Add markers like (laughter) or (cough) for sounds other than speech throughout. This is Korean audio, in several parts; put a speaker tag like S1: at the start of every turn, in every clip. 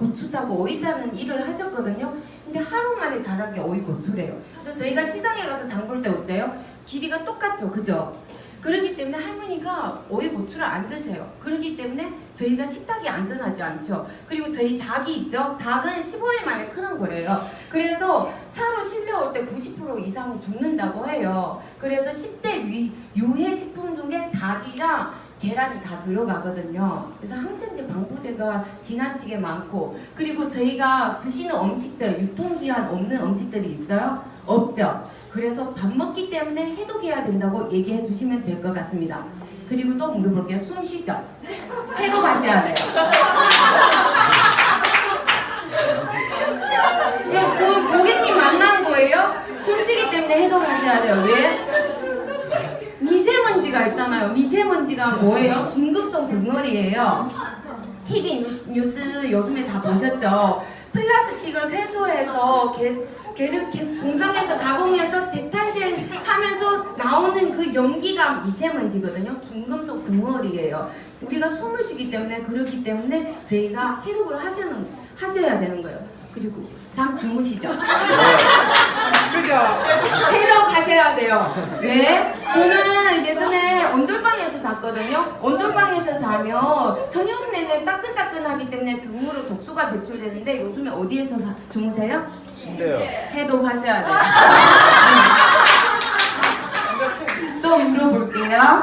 S1: 고추 따고 오이 따는 일을 하셨거든요. 근데 하루 만에 자란 게 오이 고추래요. 그래서 저희가 시장에 가서 장 볼 때 어때요? 길이가 똑같죠, 그죠? 그렇기 때문에 할머니가 오이 고추를 안 드세요. 그렇기 때문에 저희가 식탁이 안전하지 않죠. 그리고 저희 닭이 있죠. 닭은 15일 만에 크는 거래요. 그래서 차로 실려올 때 90% 이상이 죽는다고 해요. 그래서 10대 위, 유해 식품 중에 닭이랑 계란이 다 들어가거든요. 그래서 항생제 방부제가 지나치게 많고 그리고 저희가 드시는 음식들 유통기한 없는 음식들이 있어요? 없죠. 그래서 밥 먹기 때문에 해독해야 된다고 얘기해 주시면 될 것 같습니다. 그리고 또 물어볼게요. 숨 쉬죠? 해독하셔야 돼요. 네, 저 고객님 만난 거예요? 숨 쉬기 때문에 해독하셔야 돼요. 왜? 미세먼지가 있잖아요. 미세먼지가 뭐예요? 중급성 덩어리예요. TV 뉴스, 요즘에 다 보셨죠? 플라스틱을 회수해서 개, 개를 개, 공장에서 가공해서 재탄생하면서 나오는 그 연기가 미세먼지거든요. 중금속 덩어리예요. 우리가 숨을 쉬기 때문에 그렇기 때문에 저희가 해독을 하셔야 되는 거예요. 그리고 잠 주무시죠. 그죠? 해독하셔야 돼요. 왜? 저는 예전에 온돌방에서 잤거든요. 온돌방에서 자면 저녁 내내 따끈따끈하기 때문에 등으로 독소가 배출되는데 요즘에 어디에서 자- 주무세요?
S2: 침대요.
S1: 해독하셔야 돼요. 또 물어볼게요.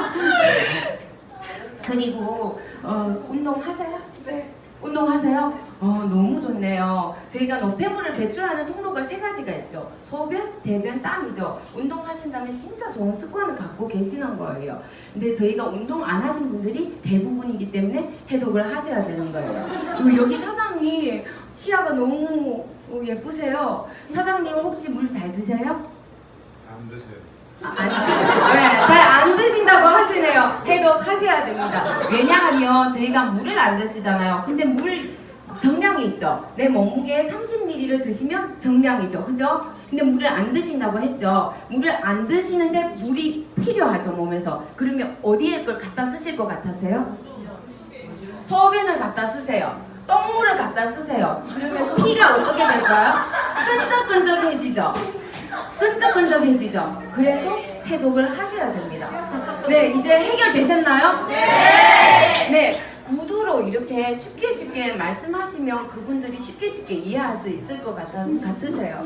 S1: 그리고 어, 운동하세요? 네. 운동하세요? 어, 너무 좋네요. 저희가 노폐물을 배출하는 통로가 세 가지가 있죠. 소변, 대변, 땀이죠. 운동하신다면 진짜 좋은 습관을 갖고 계시는 거예요. 근데 저희가 운동 안 하신 분들이 대부분이기 때문에 해독을 하셔야 되는 거예요. 여기 사장님 치아가 너무 어, 예쁘세요. 사장님 혹시 물 잘 드세요?
S2: 안 드세요.
S1: 아, 아니요. 네, 잘 안 드신다고 하시네요. 해독하셔야 됩니다. 왜냐하면 저희가 물을 안 드시잖아요. 근데 물 정량이 있죠. 내 몸무게에 30ml를 드시면 정량이죠. 그죠? 근데 물을 안 드신다고 했죠. 물을 안 드시는데 물이 필요하죠, 몸에서. 그러면 어디에 걸 갖다 쓰실 것 같으세요? 소변을 갖다 쓰세요. 똥물을 갖다 쓰세요. 그러면 피가 어떻게 될까요? 끈적끈적해지죠. 끈적끈적해지죠. 그래서 해독을 하셔야 됩니다. 네, 이제 해결되셨나요? 네. 네, 구두로 이렇게 쉽게 쉽게 말씀하시면 그분들이 쉽게 쉽게 이해할 수 있을 것 같아, 같으세요.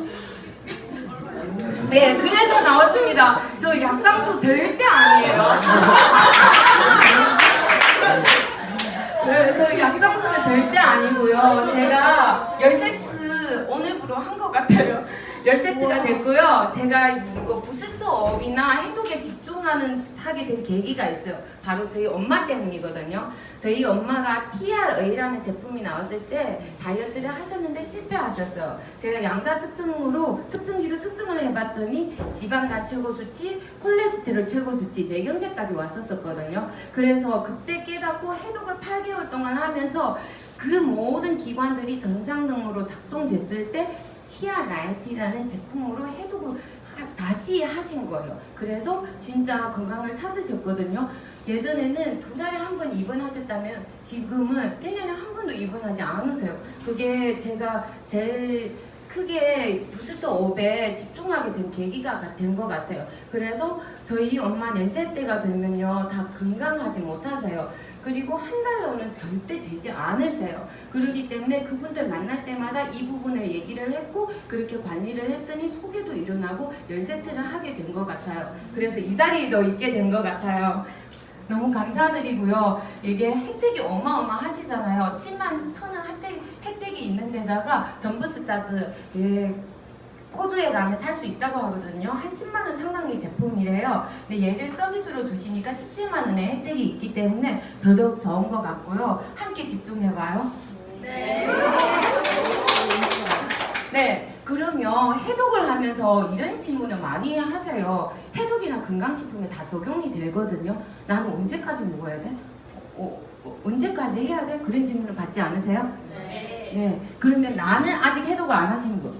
S1: 네, 그래서 나왔습니다. 저 약상수 절대 아니에요. (laughs) 네, 저 약장수는 절대 아니고요. 제가 10세트 오늘부로 한 것 같아요. 10세트가 됐고요. 제가 이거 부스터업이나 해독에 집중하는 하게 된 계기가 있어요. 바로 저희 엄마 때문이거든요. 저희 엄마가 TRA라는 제품이 나왔을 때 다이어트를 하셨는데 실패하셨어요. 제가 양자 측정으로 측정기로 측정을 해봤더니 지방간 최고 수치, 콜레스테롤 최고 수치, 뇌경색까지 왔었었거든요. 그래서 그때 깨닫고 해독을 8개월 동안 하면서 그 모든 기관들이 정상적으로 작동됐을 때 TRIT라는 제품으로 해독을 하- 다시 하신 거예요. 그래서 진짜 건강을 찾으셨거든요. 예전에는 두 달에 한 번 입원하셨다면 지금은 1년에 한 번도 입원하지 않으세요. 그게 제가 제일 크게 부스터 업에 집중하게 된 계기가 된 것 같아요. 그래서 저희 엄마 연세 때가 되면요 다 건강하지 못하세요. 그리고 한 달로는 절대 되지 않으세요. 그렇기 때문에 그분들 만날 때마다 이 부분을 얘기를 했고 그렇게 관리를 했더니 소개도 일어나고 열 세트를 하게 된 것 같아요. 그래서 이 자리에도 있게 된 것 같아요. 너무 감사드리고요. 이게 혜택이 어마어마하시잖아요. 7만 천원 혜택, 혜택이 있는 데다가 전부 스타트 예, 코드에 가면 살 수 있다고 하거든요. 한 10만 원 상당의 제품이래요. 근데 얘를 서비스로 주시니까 17만 원의 혜택이 있기 때문에 더더욱 좋은 것 같고요. 함께 집중해봐요. 네, 그러면 해독을 하면서 이런 질문을 많이 하세요. 해독이나 건강식품에 다 적용이 되거든요. 나는 언제까지 먹어야 돼? 어, 어, 언제까지 해야 돼? 그런 질문을 받지 않으세요? 네. 그러면 나는 아직 해독을 안 하시는 분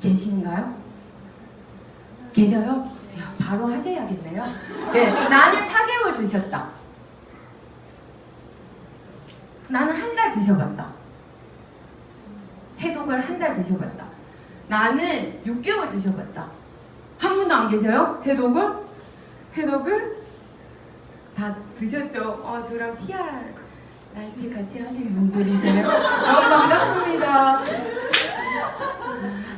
S1: 계신가요? 계셔요? 야, 바로 하셔야겠네요. 네, 나는 4개월 드셨다. 나는 한 달 드셔봤다. 해독을 한 달 드셔봤다. 나는 6개월 드셔봤다. 한 분도 안 계셔요? 해독을? 해독을 다 드셨죠? 어, 저랑 TR 나이트 같이 하신 분들이세요? 너무 반갑습니다.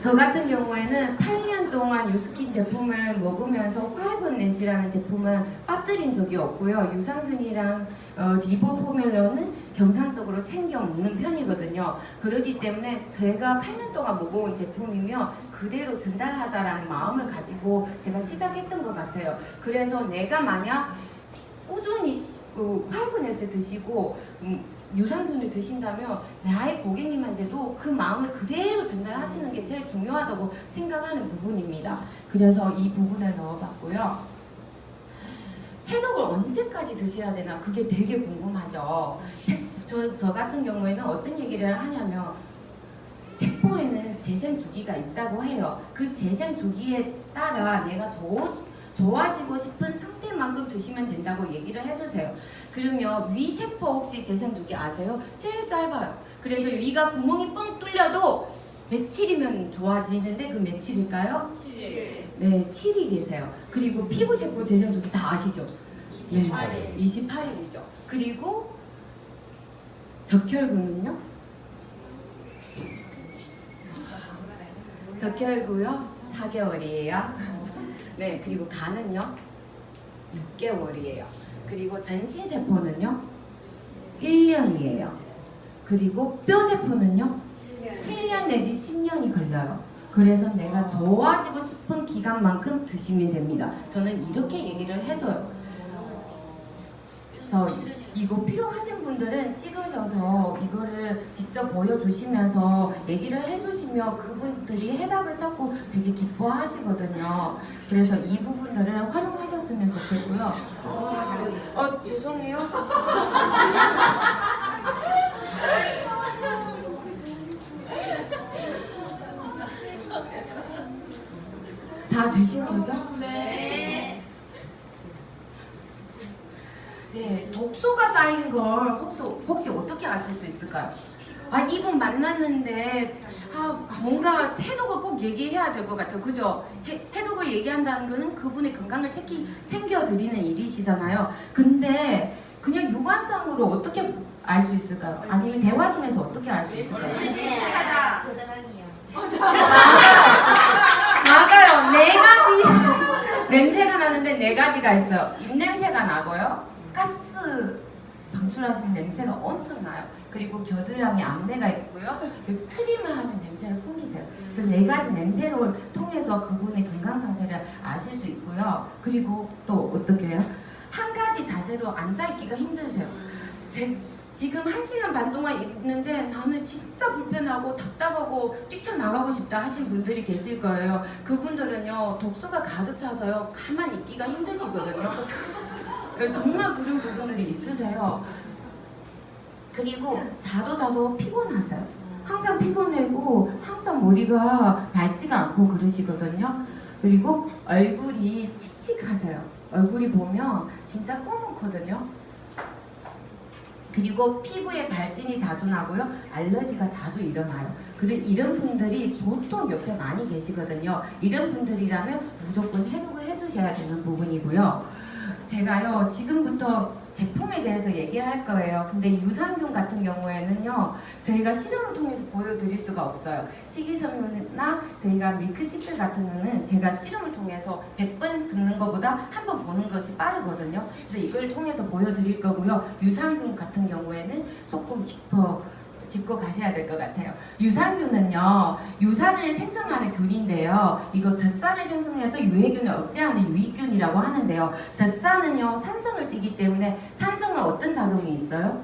S1: 저 같은 경우에는 8년 동안 유스킨 제품을 먹으면서 파이브넷이라는 제품은 빠뜨린 적이 없고요. 유산균이랑 어, 리버 포뮬러는 경상적으로 챙겨 먹는 편이거든요. 그렇기 때문에 제가 8년 동안 먹어온 제품이며 그대로 전달하자라는 마음을 가지고 제가 시작했던 것 같아요. 그래서 내가 만약 꾸준히 시- 그 파이브넷을 드시고 음, 유산균을 드신다면 나의 고객님한테도 그 마음을 그대로 전달하시는 게 제일 중요하다고 생각하는 부분입니다. 그래서 이 부분을 넣어봤고요. 해독을 언제까지 드셔야 되나 그게 되게 궁금하죠. 책- 저, 저 같은 경우에는 어떤 얘기를 하냐면 책보에는 재생 주기가 있다고 해요. 그 재생 주기에 따라 내가 좋, 좋아지고 싶은 상태만큼 드시면 된다고 얘기를 해주세요. 그러면 위 세포 혹시 재생 주기 아세요? 제일 짧아요. 그래서 위가 구멍이 뻥 뚫려도 며칠이면 좋아지는데 그 며칠일까요? 네, 7일이세요. 그리고 피부 세포 재생 주기 다 아시죠? 네, 28일이죠. 그리고 적혈구는요? 적혈구요? 4개월이에요. 네, 그리고 간은요? 6개월이에요. 그리고 전신 세포는요? 1년이에요. 그리고 뼈 세포는요? 7년 내지 10년이 걸려요. 그래서 내가 좋아지고 싶은 기간만큼 드시면 됩니다. 저는 이렇게 얘기를 해줘요. 저 이거 필요하신 분들은 찍으셔서 이거를 직접 보여주시면서 얘기를 해주시면 그분들이 해답을 찾고 되게 기뻐하시거든요. 그래서 이 부분들을 활용하셨으면 좋겠고요. 어 죄송해요. (laughs) 다 되신 거죠? 네, 독소가 쌓인 걸 혹시, 혹시 어떻게 아실 수 있을까요? 아, 이분 만났는데, 아, 뭔가 해독을 꼭 얘기해야 될 것 같아요. 그죠? 해, 해독을 얘기한다는 거는 그분의 건강을 챙기, 챙겨드리는 일이시잖아요. 근데, 그냥 육안상으로 어떻게 알 수 있을까요? 아니면 대화 중에서 어떻게 알 수 있을까요?
S2: 침착하다. 고등학이요.
S1: 맞아요. 네 가지 (laughs) 냄새가 나는데 네 가지가 있어요. 입냄새가 나고요. 가스 방출하시는 냄새가 엄청 나요. 그리고 겨드랑이 암내가 있고요. 그리고 트림을 하면 냄새를 풍기세요. 그래서 네 가지 냄새를 통해서 그분의 건강 상태를 아실 수 있고요. 그리고 또 어떻게 해요? 한 가지 자세로 앉아있기가 힘드세요. 제, 지금 한 시간 반 동안 있는데 나는 진짜 불편하고 답답하고 뛰쳐나가고 싶다 하신 분들이 계실 거예요. 그분들은요, 독소가 가득 차서요, 가만히 있기가 힘드시거든요. (laughs) 정말 그런 부분들이 있으세요. 그리고 자도 자도 피곤하세요. 항상 피곤하고 항상 머리가 밝지가 않고 그러시거든요. 그리고 얼굴이 칙칙하세요. 얼굴이 보면 진짜 검은거든요. 그리고 피부에 발진이 자주 나고요. 알러지가 자주 일어나요. 그래 이런 분들이 보통 옆에 많이 계시거든요. 이런 분들이라면 무조건 회복을 해주셔야 되는 부분이고요. 제가요 지금부터 제품에 대해서 얘기할 거예요. 근데 유산균 같은 경우에는요 저희가 실험을 통해서 보여드릴 수가 없어요. 식이섬유나 저희가 밀크시슬 같은 거는 제가 실험을 통해서 100번 듣는 것보다 한 번 보는 것이 빠르거든요. 그래서 이걸 통해서 보여드릴 거고요. 유산균 같은 경우에는 조금 짚어 짚고 가셔야 될 것 같아요. 유산균은요, 유산을 생성하는 균인데요. 이거 젖산을 생성해서 유해균을 억제하는 유익균이라고 하는데요. 젖산은요, 산성을 띠기 때문에 산성은 어떤 작용이 있어요?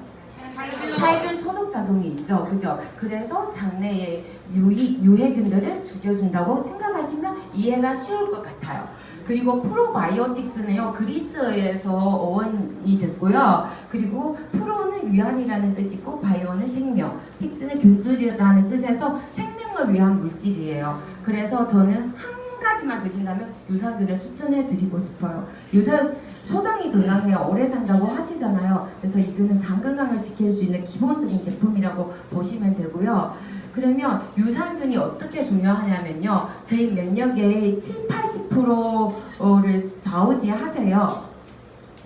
S1: 살균 소독 작용이 있죠. 그죠? 그래서 장내에 유익, 유해균들을 죽여준다고 생각하시면 이해가 쉬울 것 같아요. 그리고 프로바이오틱스는요 그리스에서 어원이 됐고요. 그리고 프로는 위안이라는 뜻이고 바이오는 생명, 틱스는 균질이라는 뜻에서 생명을 위한 물질이에요. 그래서 저는 한 가지만 드신다면 유산균을 추천해 드리고 싶어요. 유산 소장이 건강해야 오래 산다고 하시잖아요. 그래서 이거는 장 건강을 지킬 수 있는 기본적인 제품이라고 보시면 되고요. 그러면 유산균이 어떻게 중요하냐면요. 저희 면역의 7, 80%를 좌우지하세요.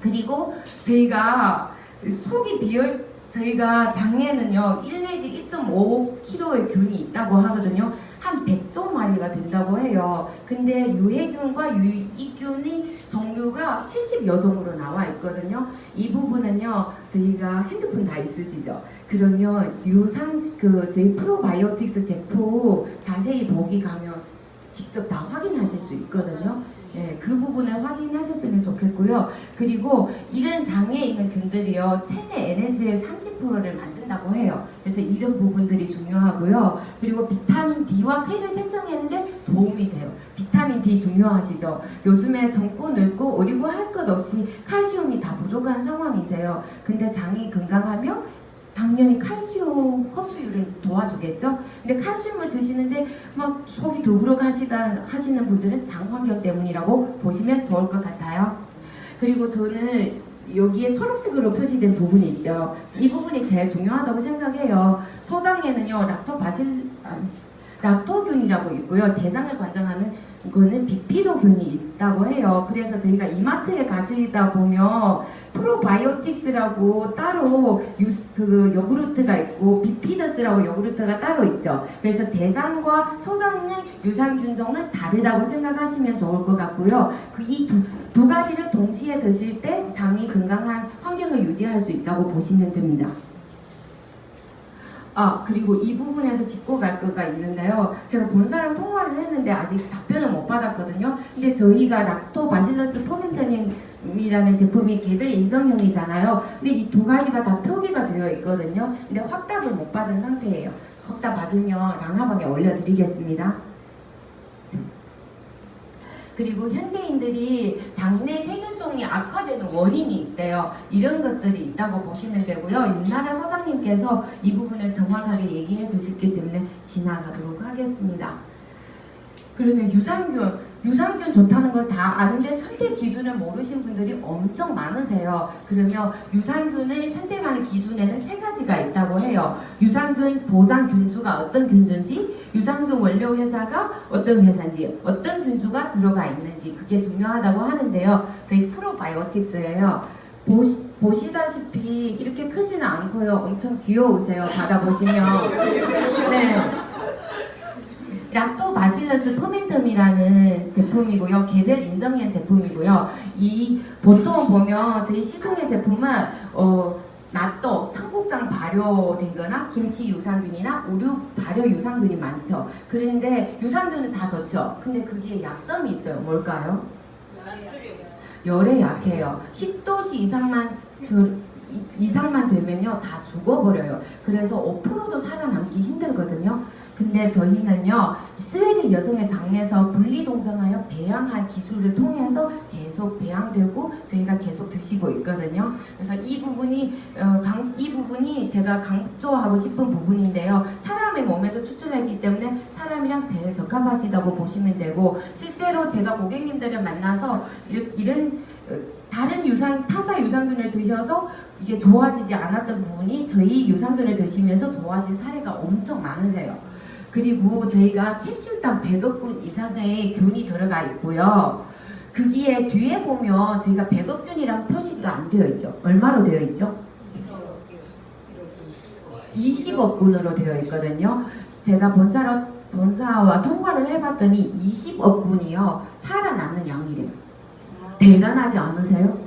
S1: 그리고 저희가 속이 비어 저희가 장에는요 1 내지 1.5kg의 균이 있다고 하거든요. 한 100조 마리가 된다고 해요. 근데 유해균과 유익균이 종류가 70여 종으로 나와 있거든요. 이 부분은요 저희가 핸드폰 다 있으시죠? 그러면 유산 그 저희 프로바이오틱스 제품 자세히 보기 가면 직접 다 확인하실 수 있거든요. 예, 그 부분을 확인하셨으면 좋겠고요. 그리고 이런 장에 있는 균들이요, 체내 에너지의 30%를 만든다고 해요. 그래서 이런 부분들이 중요하고요. 그리고 비타민 D와 K를 생성하는데 도움이 돼요. 비타민 D 중요하시죠? 요즘에 젊고 늙고 어리고 할 것 없이 칼슘이 다 부족한 상황이세요. 근데 장이 건강하면 당연히 칼슘 흡수율을 도와주겠죠. 근데 칼슘을 드시는데 막 속이 더부러 가시다 하시는 분들은 장 환경 때문이라고 보시면 좋을 것 같아요. 그리고 저는 여기에 초록색으로 표시된 부분이 있죠. 이 부분이 제일 중요하다고 생각해요. 소장에는요 락토바실 아, 락토균이라고 있고요. 대장을 관장하는 거는 비피도균이 있다고 해요. 그래서 저희가 이마트에 가시다 보면 프로바이오틱스라고 따로 유스, 그 요구르트가 있고 비피더스라고 요구르트가 따로 있죠. 그래서 대장과 소장의 유산균종은 다르다고 생각하시면 좋을 것 같고요. 그 이두 두 가지를 동시에 드실 때 장이 건강한 환경을 유지할 수 있다고 보시면 됩니다. 아 그리고 이 부분에서 짚고 갈 거가 있는데요. 제가 본사랑 통화를 했는데 아직 답변을 못 받았거든요. 근데 저희가 락토바실러스 포멘터님이라는 제품이 개별 인정형이잖아요. 근데 이 두 가지가 다 표기가 되어 있거든요. 근데 확답을 못 받은 상태예요. 확답 받으면 랑하방에 올려드리겠습니다. 그리고 현대인들이 장내 세균종이 악화되는 원인이 있대요. 이런 것들이 있다고 보시면 되고요. 윤나라 사장님께서 이 부분을 정확하게 얘기해 주셨기 때문에 지나가도록 하겠습니다. 그러면 유산균, 유산균 좋다는 걸다 아는데 선택 기준을 모르신 분들이 엄청 많으세요. 그러면 유산균을 선택하는 기준에는 세 가지가 있다고 해요. 유산균 보장 균주가 어떤 균주인지, 유산균 원료 회사가 어떤 회사인지, 어떤 균주가 들어가 있는지 그게 중요하다고 하는데요. 저희 프로바이오틱스예요. 보시, 보시다시피 이렇게 크지는 않고요. 엄청 귀여우세요. 받아보시면. 네. 락토바실러스 퍼멘텀이라는 제품이고요. 개별 인정된 제품이고요. 이 보통 보면 저희 시중의 제품은 어 낫또 청국장 발효된 거나 김치 유산균이나 우유 발효 유산균이 많죠. 그런데 유산균은 다 좋죠. 근데 그게 약점이 있어요. 뭘까요? 열에 약해요. 10도씨 이상만 이상만 되면요 다 죽어버려요. 그래서 5%도 살아남기 힘들거든요. 근데 저희는요 스웨덴 여성의 장에서 분리 동정하여 배양한 기술을 통해서 계속 배양되고 저희가 계속 드시고 있거든요. 그래서 이 부분이 어, 강, 이 부분이 제가 강조하고 싶은 부분인데요. 사람의 몸에서 추출했기 때문에 사람이랑 제일 적합하시다고 보시면 되고 실제로 제가 고객님들을 만나서 이런, 이런 어, 다른 유산 타사 유산균을 드셔서 이게 좋아지지 않았던 부분이 저희 유산균을 드시면서 좋아진 사례가 엄청 많으세요. 그리고 저희가 캡슐당 100억 균 이상의 균이 들어가 있고요. 거기에 뒤에 보면 저희가 100억 균이랑 표시가 안 되어 있죠. 얼마로 되어 있죠? 20억 균으로 되어 있거든요. 제가 본사로 본사와 통화를 해봤더니 20억 균이요 살아남는 양이래요. 대단하지 않으세요?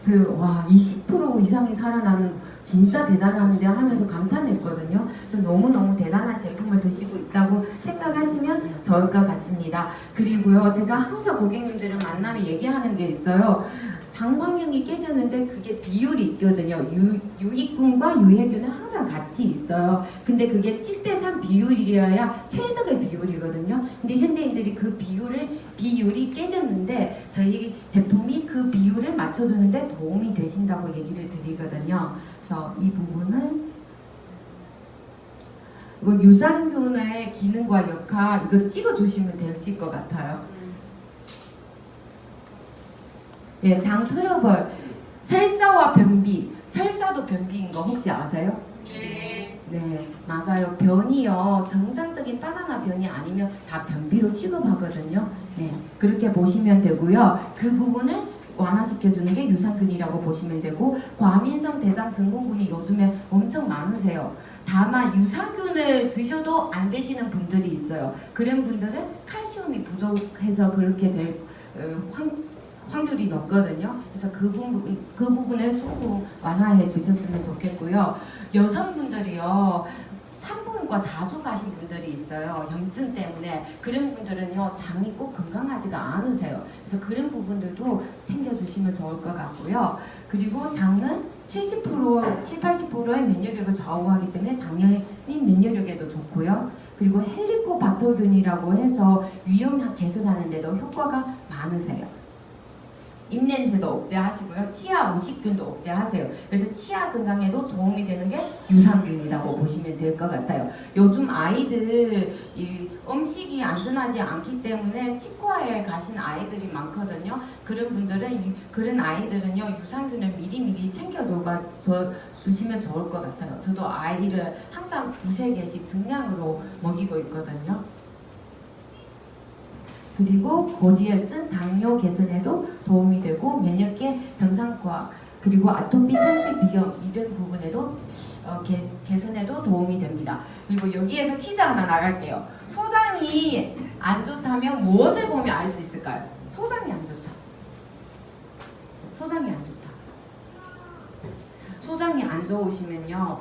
S1: 저 와 20% 이상이 살아남는 진짜 대단한데 하면서 감탄했거든요. 그래서 너무너무 대단한 제품을 드시고 있다고 생각하시면 좋을 것 같습니다. 그리고요, 제가 항상 고객님들을 만나면 얘기하는 게 있어요. 장 환경이 깨졌는데 그게 비율이 있거든요. 유, 유익균과 유해균은 항상 같이 있어요. 근데 그게 7대3 비율이어야 최적의 비율이거든요. 근데 현대인들이 그 비율을 비율이 깨졌는데 저희 제품이 그 비율을 맞춰주는데 도움이 되신다고 얘기를 드리거든요. 그래서 이 부분을 이거 유산균의 기능과 역할 이거 찍어주시면 되실 것 같아요. 예, 장 트러블, 설사와 변비, 설사도 변비인 거 혹시 아세요?
S2: 네.
S1: 네, 맞아요. 변이요. 정상적인 바나나 변이 아니면 다 변비로 취급하거든요. 네, 그렇게 보시면 되고요. 그 부분을 완화시켜주는 게 유산균이라고 보시면 되고 과민성 대장 증후군이 요즘에 엄청 많으세요. 다만 유산균을 드셔도 안 되시는 분들이 있어요. 그런 분들은 칼슘이 부족해서 그렇게 될 어, 확, 확률이 높거든요. 그래서 그 부분 그 부분을 조금 완화해 주셨으면 좋겠고요. 여성분들이요. 산부인과 자주 가신 분들이 있어요. 염증 때문에 그런 분들은요 장이 꼭 건강하지가 않으세요. 그래서 그런 부분들도 챙겨주시면 좋을 것 같고요. 그리고 장은 70% 7, 80%의 면역력을 좌우하기 때문에 당연히 면역력에도 좋고요. 그리고 헬리코박터균이라고 해서 위험 개선하는데도 효과가 많으세요. 입냄새도 억제하시고요. 치아 우식균도 억제하세요. 그래서 치아 건강에도 도움이 되는 게 유산균이라고 보시면 될 것 같아요. 요즘 아이들 이 음식이 안전하지 않기 때문에 치과에 가신 아이들이 많거든요. 그런 분들은 유- 그런 아이들은요 유산균을 미리미리 챙겨줘 주시면 좋을 것 같아요. 저도 아이를 항상 두세 개씩 증량으로 먹이고 있거든요. 그리고 고지혈증, 당뇨 개선에도 도움이 되고 면역계 정상화 그리고 아토피, 창식, 비염 이런 부분에도 어, 개, 개선에도 도움이 됩니다. 그리고 여기에서 퀴즈 하나 나갈게요. 소장이 안 좋다면 무엇을 보면 알 수 있을까요? 소장이 안 좋다. 소장이 안 좋다. 소장이 안 좋으시면요.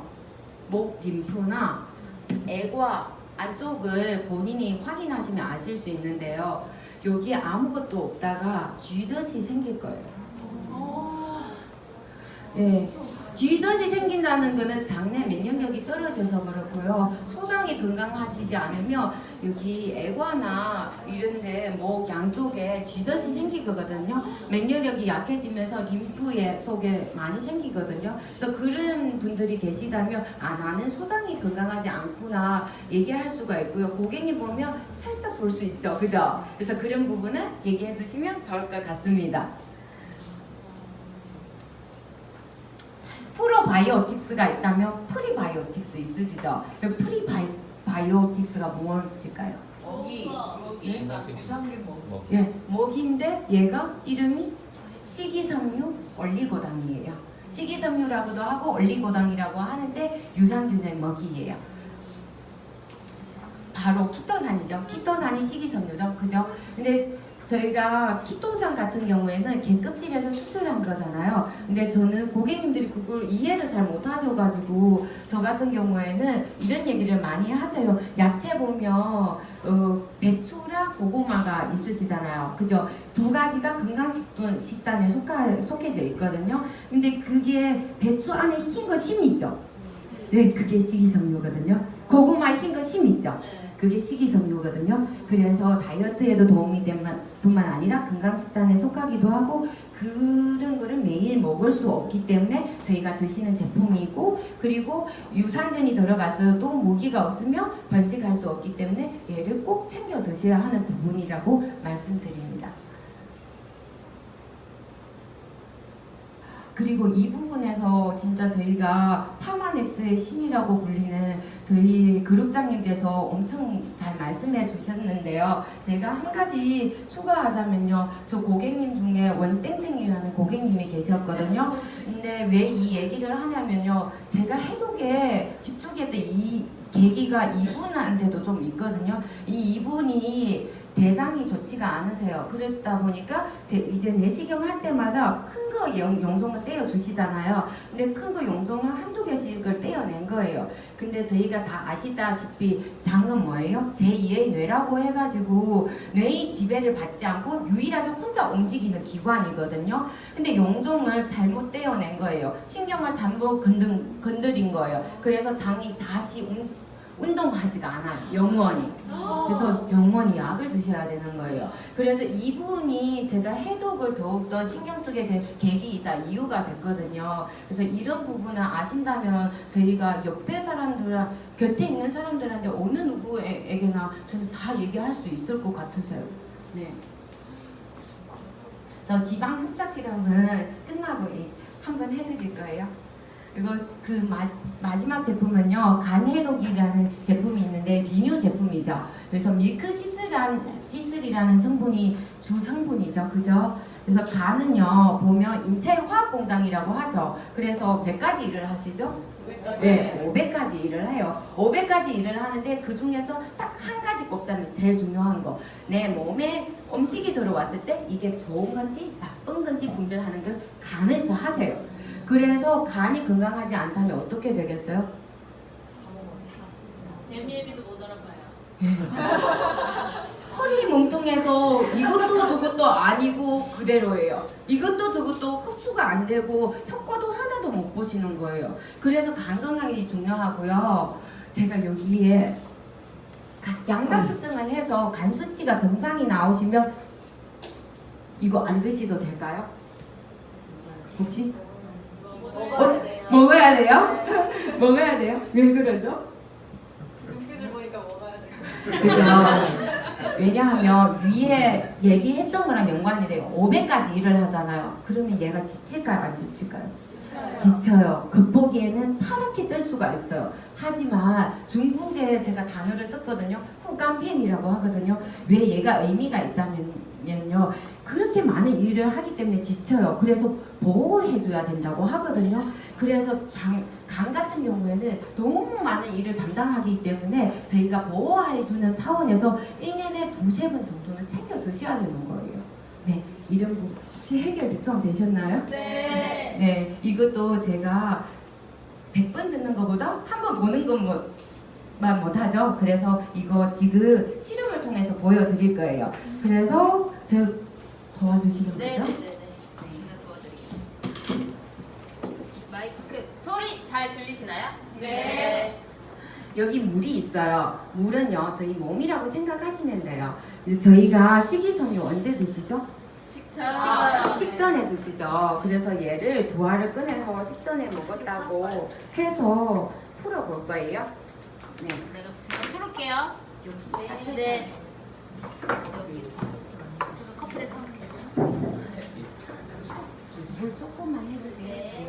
S1: 목 림프나 애과 안쪽을 본인이 확인하시면 아실 수 있는데요. 여기에 아무것도 없다가 쥐젖이 생길 거예요. 예. 쥐젖이 생긴다는 거는 장내 면역력이 떨어져서 그렇고요. 소장이 건강하시지 않으면 여기 애과나 이런데 목 양쪽에 쥐젖이 생기거든요. 면역력이 약해지면서 림프에 속에 많이 생기거든요. 그래서 그런 분들이 계시다면 아 나는 소장이 건강하지 않구나 얘기할 수가 있고요. 고객님 보면 살짝 볼 수 있죠, 그죠? 그래서 그런 부분을 얘기해 주시면 좋을 것 같습니다. 프로바이오틱스가 있다면 프리바이오틱스 있으시죠? 그 프리바이 오틱스가 무엇일까요?
S3: 먹이
S1: 예?
S3: 유산균 먹
S1: 예, 먹인데 얘가 이름이 식이섬유 올리고당이에요. 식이섬유라고도 하고 올리고당이라고 하는데 유산균의 먹이예요. 바로 키토산이죠. 키토산이 식이섬유죠. 그죠? 근데 저희가 키토산 같은 경우에는 개 껍질에서 추출한 거잖아요. 근데 저는 고객님들이 그걸 이해를 잘 못하셔가지고 저 같은 경우에는 이런 얘기를 많이 하세요. 야채 보면 어, 배추랑 고구마가 있으시잖아요. 그죠? 두 가지가 건강식단 식단에 속하, 속해져 있거든요. 근데 그게 배추 안에 흰 거심 있죠? 네, 그게 식이섬유거든요. 고구마에 흰 거심 있죠? 그게 식이섬유거든요. 그래서 다이어트에도 도움이 되만 뿐만 아니라 건강식단에 속하기도 하고 그런 거를 매일 먹을 수 없기 때문에 저희가 드시는 제품이고 그리고 유산균이 들어가서도 모기가 없으면 번식할 수 없기 때문에 얘를 꼭 챙겨 드셔야 하는 부분이라고 말씀드립니다. 그리고 이 부분에서 진짜 저희가 파마넥스의 신이라고 불리는 저희 그룹장님께서 엄청 잘 말씀해 주셨는데요. 제가 한 가지 추가하자면요. 저 고객님 중에 원땡땡이라는 고객님이 계셨거든요. 근데 왜 이 얘기를 하냐면요. 제가 해독에 집중했던 이 계기가 이분한테도 좀 있거든요. 이 이분이 대장이 좋지가 않으세요. 그랬다 보니까 대- 이제 내시경 할 때마다 큰 거 용종을 떼어 주시잖아요. 근데 큰 거 용종을 한두 개씩을 떼어낸 거예요. 근데 저희가 다 아시다시피 장은 뭐예요? 제2의 뇌라고 해가지고 뇌의 지배를 받지 않고 유일하게 혼자 움직이는 기관이거든요. 근데 용종을 잘못 떼어낸 거예요. 신경을 잘못 건드린 거예요. 그래서 장이 다시 운, 운동하지가 않아요. 영원히. 그래서 영원히 약을 드셔야 되는 거예요. 그래서 이분이 제가 해독을 더욱더 신경 쓰게 된 계기이자 이유가 됐거든요. 그래서 이런 부분을 아신다면 저희가 옆에 사람들, 곁에 있는 사람들한테 어느 누구에게나 저는 다 얘기할 수 있을 것 같으세요. 네. 저 지방 흡착 실험은 끝나고 이- 한번 해드릴 거예요. 이거 그 마, 마지막 제품은요 간해독이라는 제품이 있는데 리뉴 제품이죠. 그래서 밀크 시스란 시슬이라는 성분이 주 성분이죠, 그죠? 그래서 간은요 보면 인체 화학 공장이라고 하죠. 그래서 100가지 일을 하시죠? 네, 500가지 일을 해요. 500가지 일을 하는데 그 중에서 딱 한 가지 꼽자면 제일 중요한 거. 내 몸에 음식이 들어왔을 때 이게 좋은 건지 나쁜 건지 분별하는 걸 간에서 하세요. 그래서 간이 건강하지 않다면 어떻게 되겠어요?
S2: 예미예비도 못 알아봐요. (laughs)
S1: 허리 뭉뚱해서 이것도 저것도 아니고 그대로예요. 이것도 저것도 흡수가 안 되고 효과도 하나도 못 보시는 거예요. 그래서 간 건강이 중요하고요. 제가 여기에 가- 양자 측정을 해서 간 수치가 정상이 나오시면 이거 안 드셔도 될까요? 혹시
S2: 먹어야 돼요.
S1: 먹어야 (laughs) 돼요? 먹어야 돼요? 왜 그러죠?
S2: 눈빛을 보니까 먹어야 돼요.
S1: 그죠? 왜냐하면 위에 얘기했던 거랑 연관이 돼요. 500까지 일을 하잖아요. 그러면 얘가 지칠까요? 안 지칠까요? 지쳐요. 겉보기에는 파랗게 뜰 수가 있어요. 하지만 중국에 제가 단어를 썼거든요. 후간펜이라고 하거든요. 왜 얘가 의미가 있다면요. 그렇게 많은 일을 하기 때문에 지쳐요. 그래서 보호해줘야 된다고 하거든요. 그래서 장, 간 같은 경우에는 너무 많은 일을 담당하기 때문에 저희가 보호해주는 차원에서 1년에 두세 번 정도는 챙겨 드셔야 되는 거예요. 네, 이런 거 혹시 해결 좀 되셨나요?
S2: 네.
S1: 네, 이것도 제가 100번 듣는 것보다 한 번 보는 것만 못하죠. 그래서 이거 지금 실험을 통해서 보여드릴 거예요. 그래서 저 도와주시는
S2: 네,
S1: 거죠?
S2: 네, 네, 네. 제가 도와드리겠습니다. 마이크 소리 잘 들리시나요? 네.
S1: 여기 물이 있어요. 물은요, 저희 몸이라고 생각하시면 돼요. 저희가 식이섬유 언제 드시죠?
S2: 식사.
S1: 식전에 드시죠. 그래서 얘를 도화를 꺼내서 식전에 먹었다고 해서 풀어볼 거예요. 네.
S2: 내가 제가 풀을게요. 네. 네. 여기. 제가 커피를 타볼게요.
S1: 물 조금만 해주세요.
S2: 네.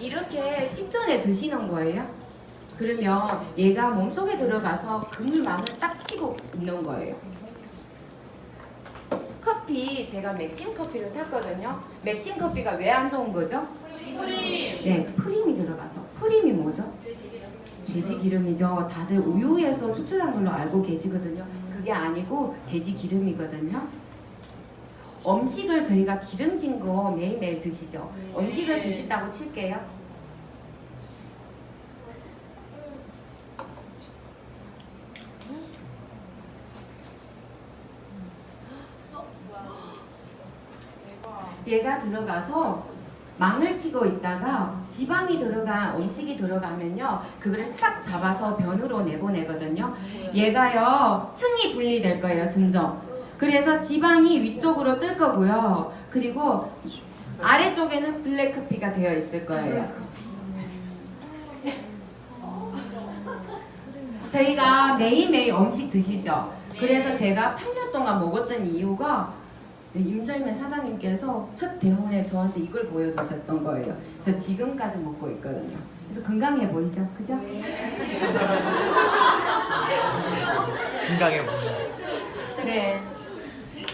S1: 이렇게 식전에 드시는 거예요. 그러면 얘가 몸속에 들어가서 그물망을 딱 치고 있는 거예요. 커피 제가 맥심 커피를 탔거든요. 맥심 커피가 왜 안 좋은 거죠?
S2: 프림.
S1: 네, 프림이 들어가서 프림이 뭐죠? 돼지 기름이죠. 다들 우유에서 추출한 걸로 알고 계시거든요. 그게 아니고 돼지 기름이거든요. 음식을 저희가 기름진 거 매일매일 드시죠. 음식을 드신다고 칠게요. 얘가 들어가서 망을 치고 있다가 지방이 들어간 음식이 들어가면요 그거를 싹 잡아서 변으로 내보내거든요. 얘가요 층이 분리될 거예요 점점 그래서 지방이 위쪽으로 뜰 거고요. 그리고 아래쪽에는 블랙커피가 되어 있을 거예요. 저희가 매일매일 음식 드시죠? 그래서 제가 8년 동안 먹었던 이유가 네, 임설면 사장님께서 첫 대본에 저한테 이걸 보여주셨던 거예요. 그래서 지금까지 먹고 있거든요. 그래서 건강해 보이죠? 그죠? (laughs)
S3: 건강해 보인다.
S1: 네.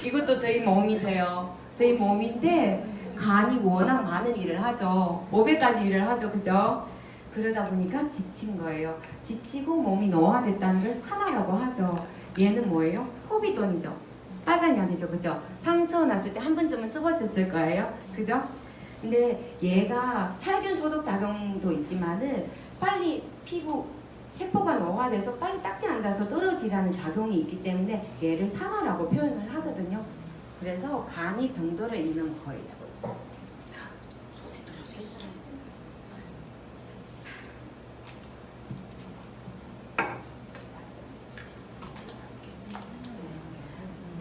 S1: 이것도 저희 몸이세요. 저희 몸인데 간이 워낙 많은 일을 하죠. 500가지 일을 하죠. 그죠? 그러다 보니까 지친 거예요. 지치고 몸이 노화됐다는 걸 산화라고 하죠. 얘는 뭐예요? 호비돈이죠. 빨간 약이죠. 그죠? 상처 났을 때 한 번쯤은 써보셨을 거예요. 그죠? 근데 얘가 살균 소독 작용도 있지만은 빨리 피부 세포가 노화돼서 빨리 딱지 안 닿아서 떨어지라는 작용이 있기 때문에 얘를 산화라고 표현을 하거든요. 그래서 간이 병도를 잇는 거예요.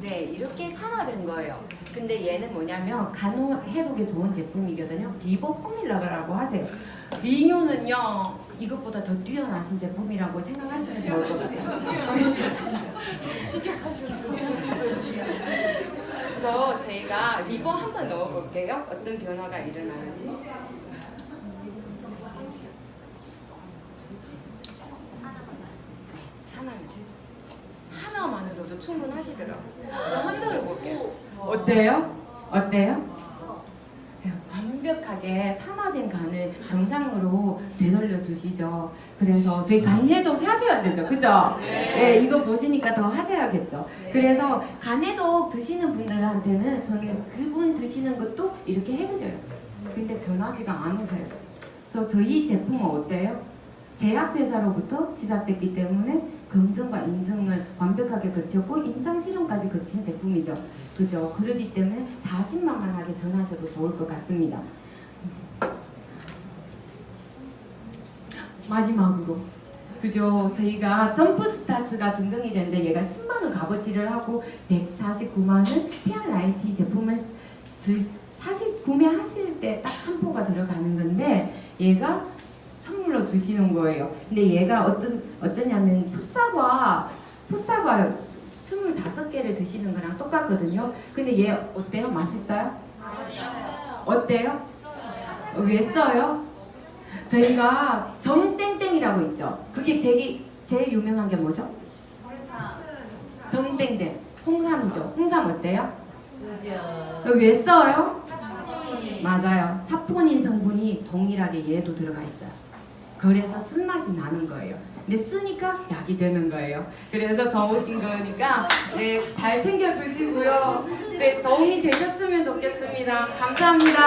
S1: 네, 이렇게 산화된 거예요. 근데 얘는 뭐냐면 간호 해독에 좋은 제품이거든요. 리보 포뮬러라고 하세요. 리뉴는요 이것보다 더 뛰어나신 제품이라고 생각하시면 좋을 것 같아요. 그래서 저희가 리본 한번 넣어볼게요. 어떤 변화가 일어나는지. 하나만. 하나만으로도 충분하시더라고요. 흔들어 볼게요. 어때요? 어때요? 네, 완벽하게 산화된 간을 정상으로 되돌려 주시죠. 그래서 저희 간 해독 하셔야 되죠, 그죠? 네. 이거 보시니까 더 하셔야겠죠. 그래서 간 해독 드시는 분들한테는 저는 그분 드시는 것도 이렇게 해드려요. 근데 변하지가 않으세요. 그래서 저희 제품은 어때요? 제약회사로부터 시작됐기 때문에 검증과 인증을 완벽하게 거쳤고 임상 실험까지 거친 제품이죠. 그죠? 그렇기 때문에 자신만만하게 전하셔도 좋을 것 같습니다. 마지막으로 그죠? 저희가 점프 스타트가 증정이 됐는데 얘가 10만 원 값어치를 하고 149만 원 피아라이티 제품을 드, 사실 구매하실 때 딱 한 포가 들어가는 건데 얘가 주시는 거예요. 근데 얘가 어떤 어떠냐면 풋사과 풋사과 25개를 드시는 거랑 똑같거든요. 근데 얘 어때요? 맛있어요? 어때요? 어, 왜 써요? 저희가 정땡땡이라고 있죠. 그게 되게 제일 유명한 게 뭐죠? 정땡땡. 홍삼이죠. 홍삼 어때요? 어, 왜 써요? 맞아요. 사포닌 성분이 동일하게 얘도 들어가 있어요. 그래서 쓴맛이 나는 거예요. 근데 쓰니까 약이 되는 거예요. 그래서 좋으신 거니까 네, 잘 챙겨 드시고요. 네, 도움이 되셨으면 좋겠습니다. 감사합니다.